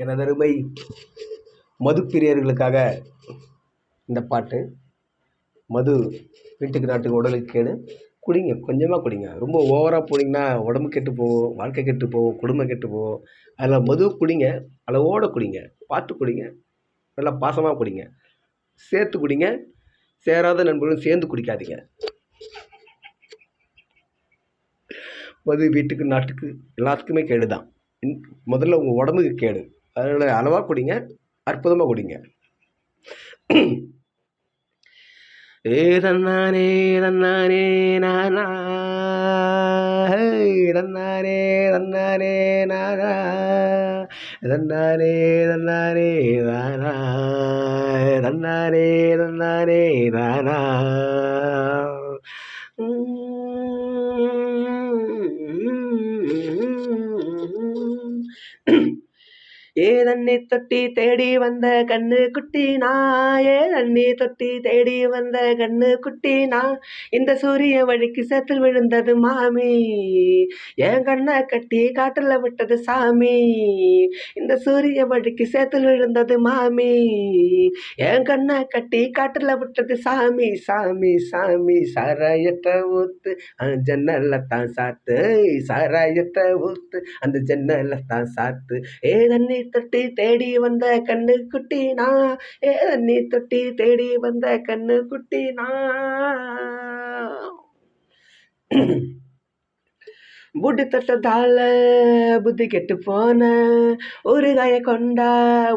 எனதருமை மதுப்பிரியர்களுக்காக இந்த பாட்டு. மது வீட்டுக்கு நாட்டுக்கு உடலுக்கு கேடு. குடிங்க கொஞ்சமாக குடிங்க. ரொம்ப ஓவராக போனீங்கன்னா உடம்பு கெட்டு போகும் வாழ்க்கை கெட்டு போகும் குடும்பம் கெட்டு போகும். அதில் மது குடிங்க அளவோடு குடிங்க பார்த்து குடிங்க நல்லா பாசமாக குடிங்க. சேர்த்து குடிங்க சேராத நண்பர்களும் சேர்ந்து குடிக்காதீங்க. மது வீட்டுக்கு நாட்டுக்கு எல்லாத்துக்குமே கேடு தான் முதல்ல உங்கள் உடம்புக்கு கேடு. அதனால் அளவாக குடிங்க அற்புதமாக குடிங்க. ஏதன்னானே தன்னானே நானா ஹே, தன்னானே தன்னானே நானா தன்னானே தன்னானே நானா. தன்னானே தன்னானே நானா. ஏதண்ணி தொட்டி தேடி வந்த கண்ணு குட்டி நான் ஏதண்ணி தொட்டி தேடி வந்த கண்ணு குட்டி நான் இந்த சூரிய வழிக்கு சேத்தில் விழுந்தது மாமி. என் கண்ணை கட்டி காட்டில் விட்டது சாமி. இந்த சூரிய வழிக்கு சேத்தில் விழுந்தது மாமி. என் கண்ணை கட்டி காட்டில் விட்டது சாமி. சாமி சாமி சாராயத்தை ஊத்து. அந்த ஜன்னல்ல தான் சாத்து. சாராயத்தை ஊத்து. அந்த ஜன்னல்ல தான் சாத்து. ஏ தண்ணி தொட்டி தேடி வந்த கண்ணு குட்டி நான் ஏ தண்ணி தொட்டி தேடி வந்த கண்ணு குட்டி நான் புட்டு தொட்டதால புத்தி கெட்டு போன ஒரு காய கொண்டா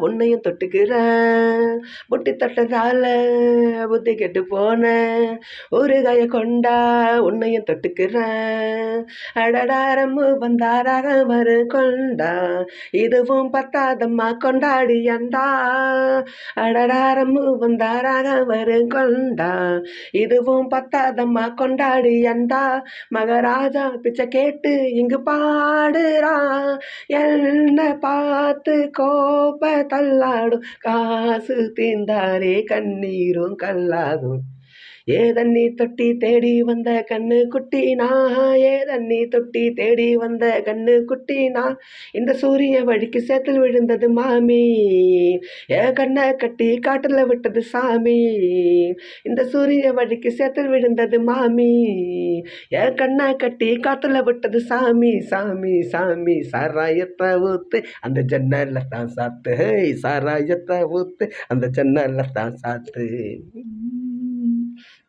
உன்னையும் தொட்டுக்கிறேன் புட்டி தொட்டதால புத்தி கெட்டு போன ஒரு காய கொண்டா உன்னையும் தொட்டுக்கிறேன் அடடாரம்மு வந்தாராக வரு கொண்டா இதுவும் பத்தாதம்மா கொண்டாடி அண்டா. அடடாரம்மு வந்தாராக வரு கொண்டா இதுவும் பத்தாதம்மா கொண்டாடி அண்டா. மகராஜா பிச்சை கேட்டு பாட்டு இங்கு பாடுறான் என்ன பார்த்து கோப தள்ளாடும் காசு தீந்தாரே கண்ணீரும் கல்லாகும். ஏ தண்ணி தொட்டி தேடி வந்த கண்ணு குட்டி நான் ஏ தண்ணி தொட்டி தேடி வந்த கண்ணு குட்டி நான் இந்த சூரிய வழிக்கு சேத்தில் விழுந்தது மாமி. ஏ கண்ணை கட்டி காட்டில் விட்டது சாமி. இந்த சூரிய வழிக்கு சேத்தில் விழுந்தது மாமி. ஏ கண்ணை கட்டி காட்டில் விட்டது சாமி. சாமி சாமி சாராயத்தை ஊத்து. அந்த ஜன்னலில் தான் சாத்து. சாராயத்தை ஊத்து. அந்த ஜன்னலில் தான் சாத்து.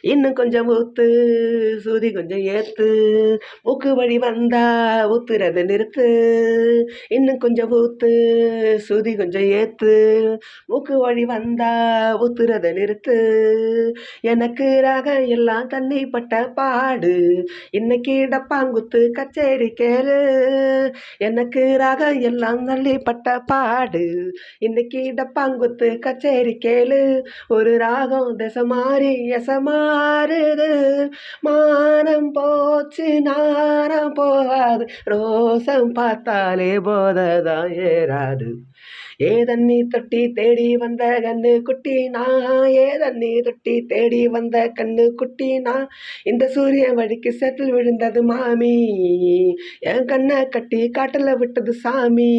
இன்னும் கொஞ்சம் ஊத்து சூதி கொஞ்சம் ஏத்து. மூக்கு வழி வந்தா ஊத்துறத நிறுத்து. இன்னும் கொஞ்சம் ஊத்து சூதி கொஞ்சம் ஏத்து. மூக்கு வழி வந்தா ஊத்துறத நிறுத்து. எனக்கு ராக எல்லாம் தண்ணி பட்ட பாடு. இன்னைக்கு டப்பாங்குத்து கச்சேரி கேளு. எனக்கு ராக எல்லாம் தள்ளி பட்ட பாடு. இன்னைக்கு டப்பாங்குத்து கச்சேரி கேளு. ஒரு ராகம் தசமாரி மாறி மாறுது. மானம் போச்சு நாரம் போகாது. ரோசம் பார்த்தாலே போததான் ஏறாது. ஏ தண்ணி தொட்டி தேடி வந்த கண்ணு குட்டி நான் ஏ தண்ணி தொட்டி தேடி வந்த கண்ணு குட்டி நான் இந்த சூரிய வழிக்கு சேத்தில் விழுந்தது மாமி. என் கண்ணை கட்டி காட்டில் விட்டது சாமி.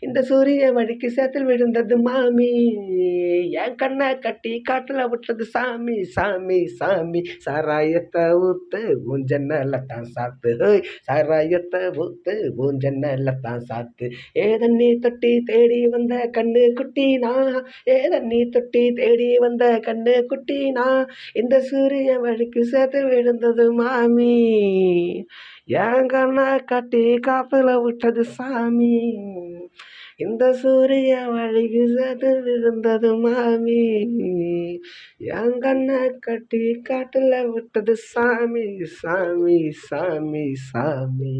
இந்த சூரிய வழிக்கு சேத்தில் விழுந்தது மாமி. என் கண்ணை கட்டி காட்டில் விட்டது சாமி. சாமி சாமி சாராயத்தை ஊத்து உன் தான் சாத்து. சாராயத்தை ஊத்து உன் தான் சாத்து. ஏ தண்ணி தொட்டி தேடி வந்த கண்ணு குட்டி நான் ஏ தண்ணி தொட்டி தேடி வந்த கண்ணு குட்டி நான் இந்த சூரிய வழிக்கு சேர்த்து விழுந்தது மாமி. என் கண்ணை கட்டி காத்துல விட்டது சாமி. இந்த சூரிய வழிக்கு சேர்த்து விழுந்தது மாமி. என் கண்ணை கட்டி காட்டுல விட்டது சாமி சாமி சாமி சாமி.